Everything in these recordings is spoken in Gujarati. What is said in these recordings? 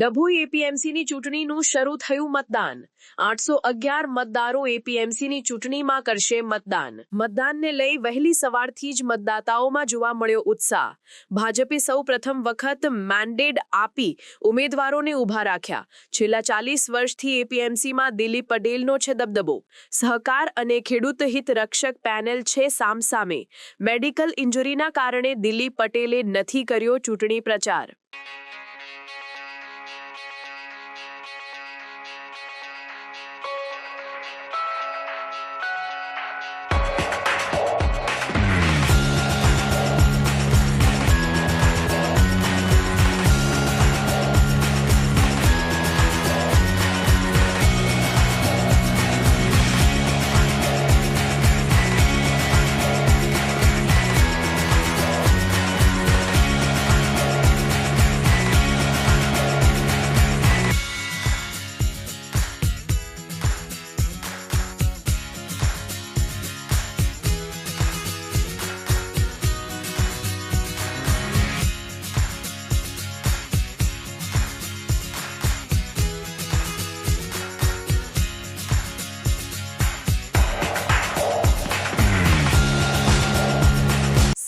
ડભોઈ એપીએમસીની ચૂંટણીનું શરૂ થયું મતદાન. આઠસો અગિયાર મતદારો એપીએમસીની ચૂંટણીમાં કરશે મતદાન. મતદાનને લઈ વહેલી સવારથી જ મતદાતાઓમાં જોવા મળ્યો ઉત્સાહ. ભાજપે સૌ પ્રથમ વખત મેન્ડેટ આપી ઉમેદવારોને ઊભા રાખ્યા. છેલ્લા ચાલીસ વર્ષથી એપીએમસીમાં દિલીપ પટેલનો છે દબદબો. સહકાર અને ખેડૂત હિત રક્ષક પેનલ છે સામસામે. મેડિકલ ઇન્જરીના કારણે દિલીપ પટેલે નથી કર્યો ચૂંટણી પ્રચાર.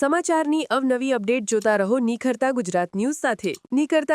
સમાચારની અવનવી અપડેટ જોતા રહો નિખરતા ગુજરાત ન્યૂઝ સાથે. નિખરતા